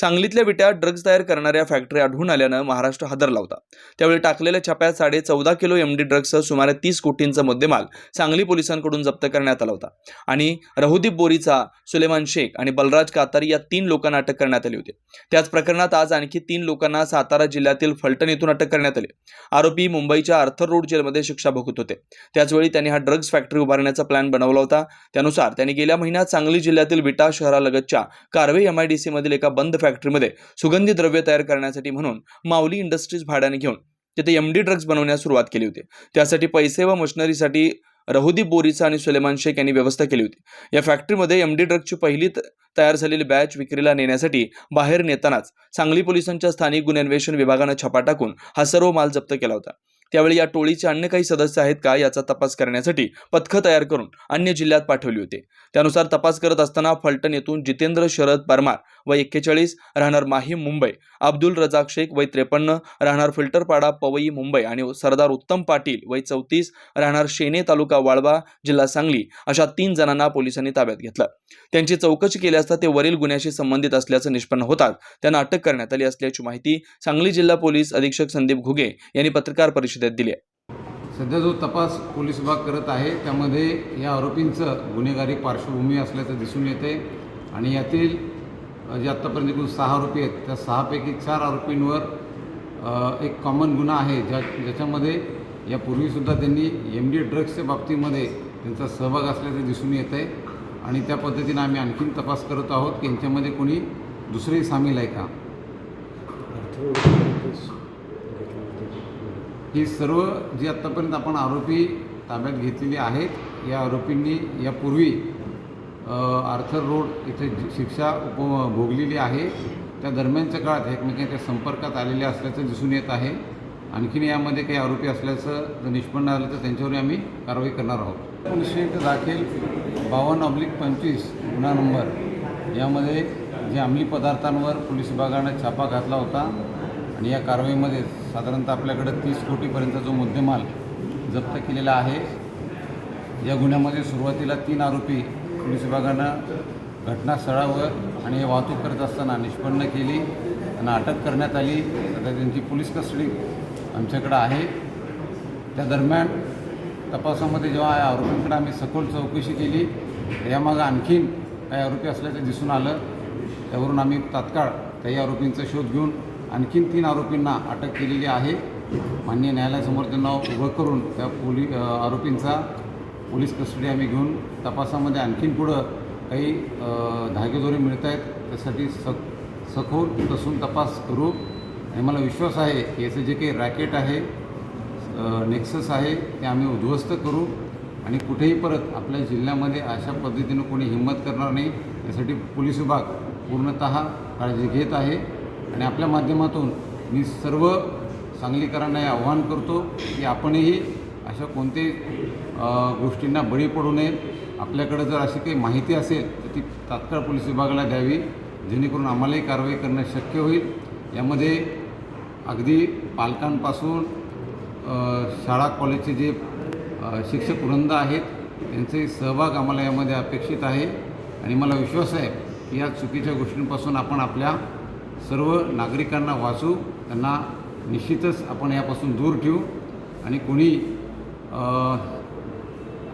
सांगलीतल्या विट्यात ड्रग्ज तयार करणाऱ्या फॅक्टरी आढळून आल्यानं महाराष्ट्र हादरला होता. त्यावेळी टाकलेल्या छाप्यात साडे चौदा किलो एम डी ड्रग्जसह सुमारे तीस कोटींचा मुद्देमाल सांगली पोलिसांकडून जप्त करण्यात आला होता. आणि रहुदीप बोरीचा सुलेमान शेख आणि बलराज कातारी या तीन लोकांना अटक करण्यात आली होती. त्याच प्रकरणात आज आणखी तीन लोकांना सातारा जिल्ह्यातील फलटण येथून अटक करण्यात आली. आरोपी मुंबईच्या आर्थर रोड जेलमध्ये शिक्षा भोगत होते. त्याचवेळी त्यांनी हा ड्रग्ज फॅक्टरी उभारण्याचा प्लॅन बनवला होता. त्यानुसार त्यांनी गेल्या महिन्यात सांगली जिल्ह्यातील विटा शहरालगतच्या कारवे एमआयडीसीमधील एका बंद फॅक्टरीमध्ये सुगंधी द्रव्य तयार करण्यासाठी म्हणून माऊली इंडस्ट्रीज भाड्याने घेऊन तिथे एमडी ड्रग्ज बनवण्यास सुरुवात केली होती. त्यासाठी पैसे व मशिनरीसाठी रहुदी बोरीचा आणि सुलेमान शेख यांनी व्यवस्था केली होती. या फॅक्टरीमध्ये एमडी ड्रग्जची पहिली तयार झालेली बॅच विक्रीला नेण्यासाठी बाहेर नेतानाच सांगली पोलिसांच्या स्थानिक गुन्हे अन्वेषण विभागानं छापा टाकून हा सर्व माल जप्त केला होता. त्यावेळी या टोळीचे अन्य काही सदस्य आहेत का याचा तपास करण्यासाठी पथकं तयार करून अन्य जिल्ह्यात पाठवली होती. त्यानुसार तपास करत असताना फलटण येथून जितेंद्र शरद परमार व एक्केचाळीस राहणार माहीम मुंबई अब्दुल रजाक शेख वय त्रेपन्न राहणार फिल्टरपाडा पवई मुंबई आणि सरदार उत्तम पाटील वय चौतीस राहणार शेने तालुका वाळवा जिल्हा सांगली अशा तीन जणांना पोलिसांनी ताब्यात घेतलं. त्यांची चौकशी केली असता ते वरील गुन्ह्याशी संबंधित असल्याचं निष्पन्न होतात. त्यांना अटक करण्यात आली असल्याची माहिती सांगली जिल्हा पोलीस अधीक्षक संदीप घुगे यांनी पत्रकार परिषदेत दिली आहे. सध्या जो तपास पोलीस विभाग करत आहे त्यामध्ये या आरोपींचं गुन्हेगारी पार्श्वभूमी असल्याचं दिसून येते आणि यातील जे आत्तापर्यंत एकूण सहा आरोपी आहेत त्या सहापैकी चार आरोपींवर एक कॉमन गुन्हा आहे ज्या ज्याच्यामध्ये यापूर्वीसुद्धा त्यांनी एम डी ड्रग्सच्या बाबतीमध्ये त्यांचा सहभाग असल्याचं दिसून येत आहे आणि त्या पद्धतीनं आम्ही आणखीन तपास करत आहोत की यांच्यामध्ये कोणी दुसरेही सामील आहे का? ही सर्व जी आत्तापर्यंत आपण आरोपी ताब्यात घेतलेली आहेत या आरोपींनी यापूर्वी आर्थर रोड इथे जी- शिक्षा उप भोगलेली आहे. त्या दरम्यानच्या काळात एकमेकांच्या संपर्कात आलेले असल्याचं दिसून येत आहे. आणखीन यामध्ये काही आरोपी असल्याचं जर निष्पन्न आलं तर त्यांच्यावर आम्ही कारवाई करणार आहोत. एकोणीसशे दाखल बावन्न ऑब्लिक पंचवीस गुन्हा नंबर. यामध्ये जे अंमली पदार्थांवर पोलीस विभागानं छापा घातला होता आणि या कारवाईमध्ये साधारणतः आपल्याकडं तीस कोटीपर्यंत जो मुद्देमाल जप्त केलेला आहे या गुन्ह्यामध्ये सुरुवातीला तीन आरोपी पोलीस विभागानं घटनास्थळावर आणि हे वाहतूक करत असताना निष्पन्न केली त्यांना अटक करण्यात आली. आता त्यांची पोलीस कस्टडी आमच्याकडं आहे. त्या दरम्यान तपासामध्ये जेव्हा या आरोपींकडे आम्ही सखोल चौकशी केली यामागं आणखीन काही आरोपी असल्याचं दिसून आलं. त्यावरून आम्ही तात्काळ काही आरोपींचा शोध घेऊन आणखीन तीन आरोपींना अटक केलेली आहे. मान्य न्यायालयासमोर त्यांना उभं करून त्या पोली आरोपींचा पोलीस कस्टडी आम्ही घेऊन तपासामध्ये आणखीन पुढं काही धागेदोरे मिळत आहेत त्यासाठी स सखोल कसून तपास करू. आणि मला विश्वास आहे की याचं जे काही रॅकेट आहे नेक्सस आहे ते आम्ही उद्ध्वस्त करू. आणि कुठेही परत आपल्या जिल्ह्यामध्ये अशा पद्धतीनं कोणी हिंमत करणार नाही. यासाठी पोलीस विभाग पूर्णत काळजी घेत आहे. आणि आपल्या माध्यमातून मी सर्व सांगलीकरांना हे आव्हान करतो की आपणही अशा कोणत्याही गोष्टींना बळी पडू नये. आपल्याकडं जर अशी काही माहिती असेल तर ती तात्काळ पोलीस विभागाला द्यावी. जेणेकरून आम्हालाही कारवाई करणं शक्य होईल. यामध्ये अगदी पालकांपासून शाळा कॉलेजचे जे शिक्षक वृंद आहेत त्यांचाही सहभाग आम्हाला यामध्ये अपेक्षित आहे. आणि मला विश्वास आहे की या चुकीच्या गोष्टींपासून आपण आपल्या सर्व नागरिकांना वाचू त्यांना निश्चितच आपण यापासून दूर ठेवू आणि कोणी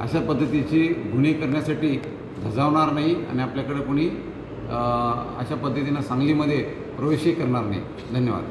अशा पद्धतीचे गुन्हे करण्यासाठी धजावणार नाही आणि आपल्याकडे कोणी अशा पद्धतीनं सांगलीमध्ये प्रवेशही करणार नाही. धन्यवाद.